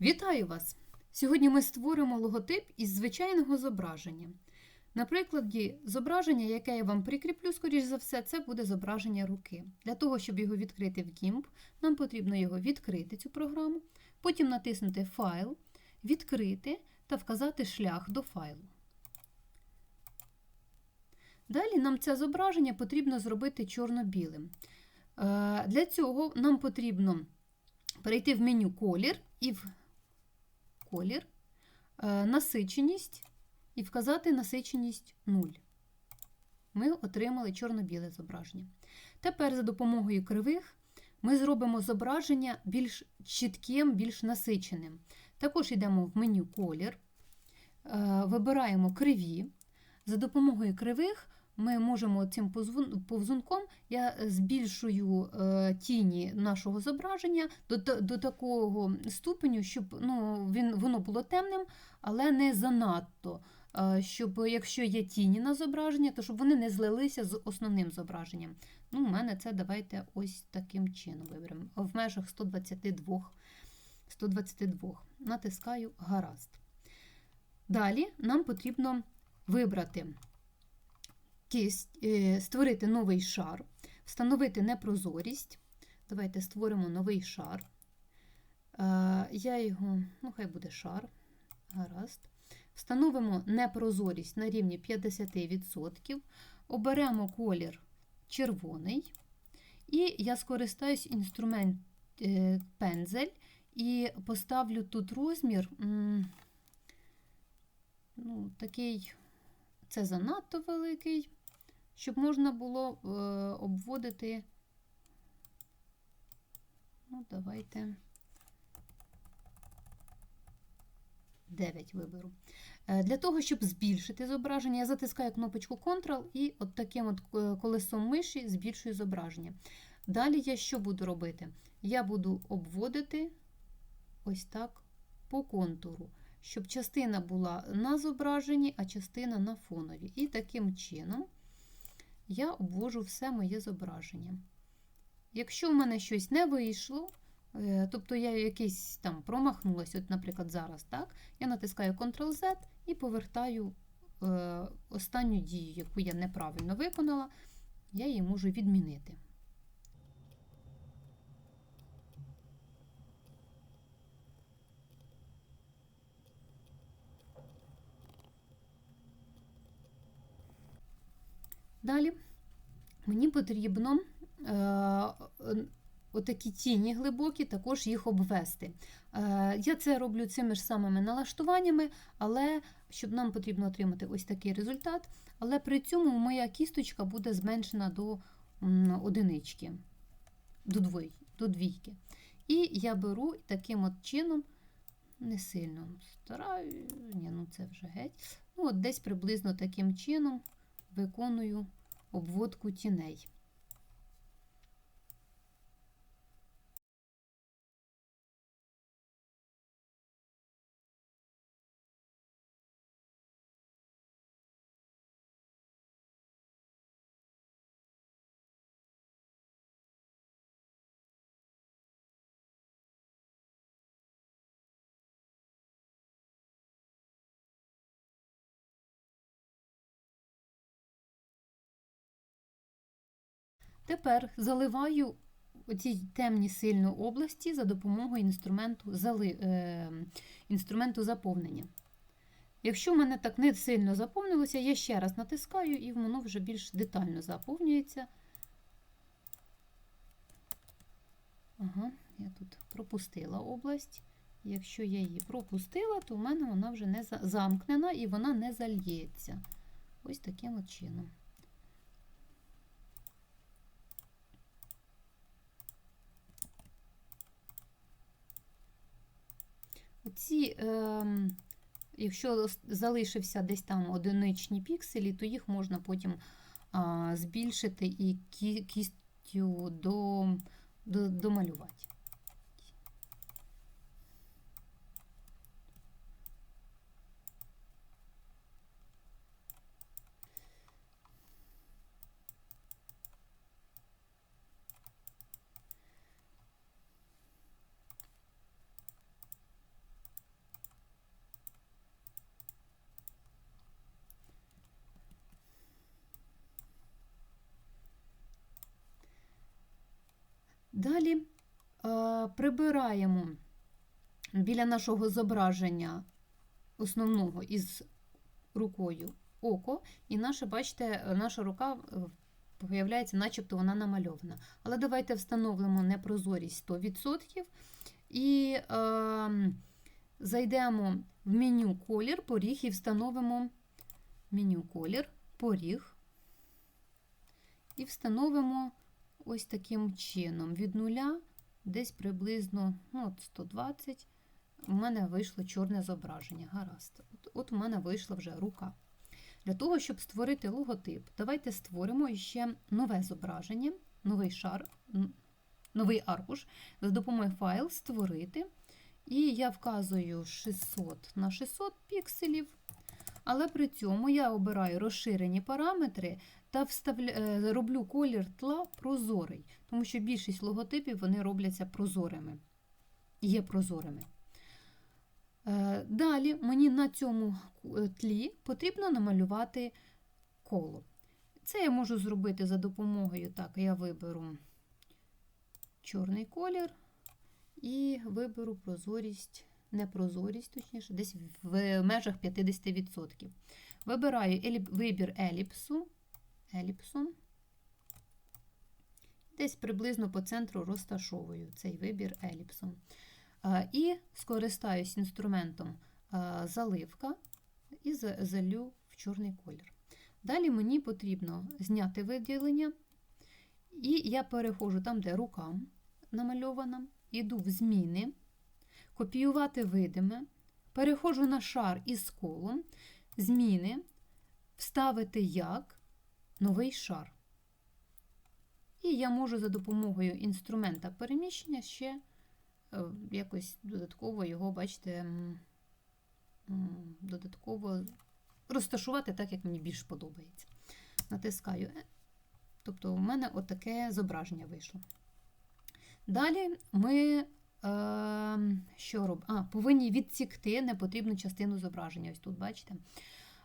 Вітаю вас! Сьогодні ми створимо логотип із звичайного зображення. На прикладі зображення, яке я вам прикріплю, скоріш за все, це буде зображення руки. Для того, щоб його відкрити в GIMP, нам потрібно його відкрити, цю програму, потім натиснути Файл, відкрити та вказати шлях до файлу. Далі нам це зображення потрібно зробити чорно-білим. Е, Для цього нам потрібно перейти в меню Колір і в колір, е, насиченість і вказати насиченість 0. Ми отримали чорно-біле зображення. Тепер за допомогою кривих ми зробимо зображення більш чітким, більш насиченим. Також йдемо в меню колір, е, вибираємо криві. За допомогою кривих ми можемо цим повзунком я збільшую е, тіні нашого зображення до, до такого ступеню, щоб ну, він, воно було темним, але не занадто. Е, Щоб якщо є тіні на зображення, то щоб вони не злилися з основним зображенням. Ну, у мене це давайте ось таким чином виберемо. В межах 122. 122. Натискаю гаразд. Далі нам потрібно вибрати е, створити новий шар, встановити непрозорість. Давайте створимо новий шар. Е, Я його, ну, хай буде шар. Гаразд. Встановимо непрозорість на рівні 50%. Оберемо колір червоний. І я скористаюсь інструмент е, пензель і поставлю тут розмір. Ну, такий, це занадто великий, щоб можна було е, обводити. Ну, давайте 9 виберу. Е, Для того, щоб збільшити зображення, я затискаю кнопочку Ctrl і от таким от е, колесом миші збільшую зображення. Далі я що буду робити? Я буду обводити ось так по контуру, щоб частина була на зображенні, а частина на фонові. І таким чином я обвожу все моє зображення. Якщо в мене щось не вийшло, е, тобто я якийсь там промахнулася, от, наприклад, зараз, так, я натискаю Ctrl-Z і повертаю е, останню дію, яку я неправильно виконала, я її можу відмінити. Далі мені потрібно е, отакі тіні глибокі, також їх обвести. Е, я це роблю цими ж самими налаштуваннями, але щоб нам потрібно отримати ось такий результат. Але при цьому моя кісточка буде зменшена до одинички, до, двой, до двійки. І я беру таким от чином, не сильно стараю, ні, ну це вже геть. Ну, от десь приблизно таким чином виконую обводку тіней. Тепер заливаю ці темні сильно області за допомогою інструменту, зали, е, інструменту заповнення. Якщо в мене так не сильно заповнилося, я ще раз натискаю і воно вже більш детально заповнюється. Ага, я тут пропустила область. Якщо я її пропустила, то в мене вона вже не замкнена і вона не зальється. Ось таким от чином. Ці, е, якщо залишився десь там одиничні пікселі, то їх можна потім е, збільшити і кі, кістю до, до, Далі е, прибираємо біля нашого зображення основного із рукою око, і наша, бачите, наша рука е, появляється, начебто вона намальована. Але давайте встановимо непрозорість 100% і е, зайдемо в меню колір, поріг і встановимо меню колір, поріг. І встановимо ось таким чином. Від нуля десь приблизно ну, от 120 у мене вийшло чорне зображення. Гаразд. От, от у мене вийшла вже рука. Для того, щоб створити логотип, давайте створимо ще нове зображення, новий шар, новий аркуш за допомогою файл створити. І я вказую 600 на 600 пікселів. Але при цьому я обираю розширені параметри та вставля... е, роблю колір тла прозорий, тому що більшість логотипів вони робляться прозорими. Є прозорими. Е, Далі мені на цьому е, тлі потрібно намалювати коло. Це я можу зробити за допомогою, так, я виберу чорний колір і виберу прозорість, не прозорість, точніше, десь в межах 50%. Вибираю еліп, вибір еліпсу, еліпсом. Десь приблизно по центру розташовую цей вибір еліпсом. І скористаюсь інструментом заливка і за- залю в чорний колір. Далі мені потрібно зняти виділення, і я переходжу там, де рука намальована, іду в зміни, копіювати видиме, переходжу на шар із колом, зміни, вставити як новий шар. І я можу за допомогою інструмента переміщення ще е, якось додатково його, бачите, додатково розташувати так, як мені більш подобається. Натискаю. «Е». Тобто, у мене отаке зображення вийшло. Далі ми е, що роб... а, повинні відсікти непотрібну частину зображення. Ось тут, бачите.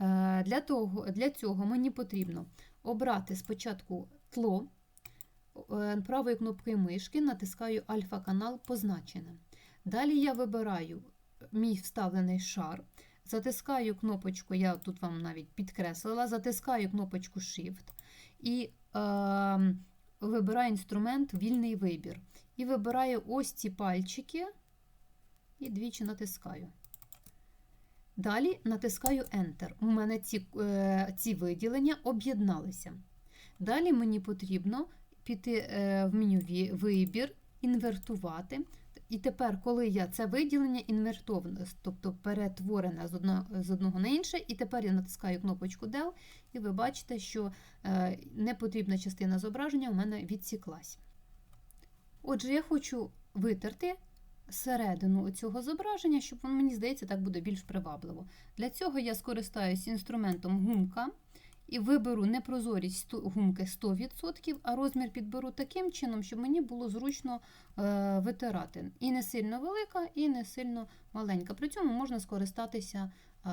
Е, для, того, для цього мені потрібно обрати спочатку тло, е, правою кнопкою мишки натискаю альфа-канал позначене. Далі я вибираю мій вставлений шар, затискаю кнопочку, я тут вам навіть підкреслила, затискаю кнопочку Shift і е, вибираю інструмент Вільний вибір. І вибираю ось ці пальчики і двічі натискаю. Далі натискаю Enter. У мене ці, е, ці виділення об'єдналися. Далі мені потрібно піти е, в меню Вибір, інвертувати. І тепер, коли я це виділення інвертоване, тобто перетворене з одного, з одного на інше, і тепер я натискаю кнопочку Del, і ви бачите, що е, непотрібна частина зображення у мене відсіклась. Отже, я хочу витерти середину цього зображення, щоб воно, мені здається, так буде більш привабливо. Для цього я скористаюсь інструментом гумка і виберу непрозорість гумки 100%, а розмір підберу таким чином, щоб мені було зручно е, витирати. І не сильно велика, і не сильно маленька. При цьому можна скористатися е,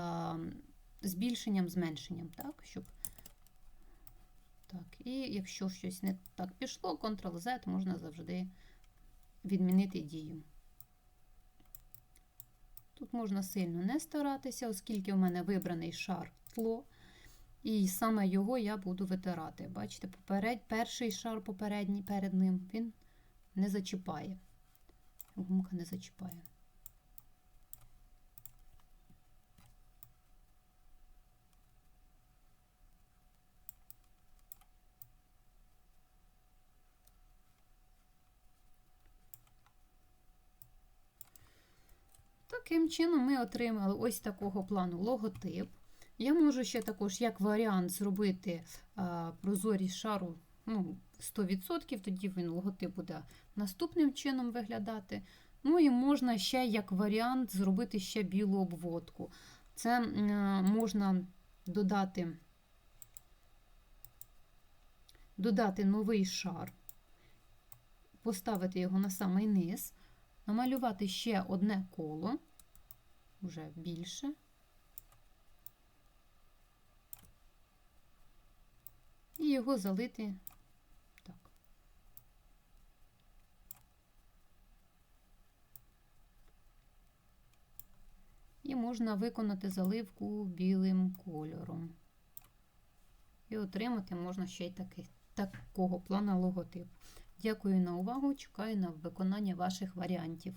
збільшенням, зменшенням, так, щоб так, і якщо щось не так пішло, Ctrl-Z можна завжди відмінити дію. Тут можна сильно не старатися, оскільки в мене вибраний шар тло, і саме його я буду витирати. Бачите, поперед, перший шар попередній перед ним він не зачіпає. Гумка не зачіпає. Таким чином ми отримали ось такого плану логотип. Я можу ще також, як варіант, зробити прозорість шару ну, 100%, тоді він логотип буде наступним чином виглядати. Ну і можна ще як варіант зробити ще білу обводку. Це можна додати, додати новий шар, поставити його на самий низ, намалювати ще одне коло, вже більше. І його залити так. І можна виконати заливку білим кольором. І отримати можна ще й таки, такого плана логотип. Дякую на увагу. Чекаю на виконання ваших варіантів.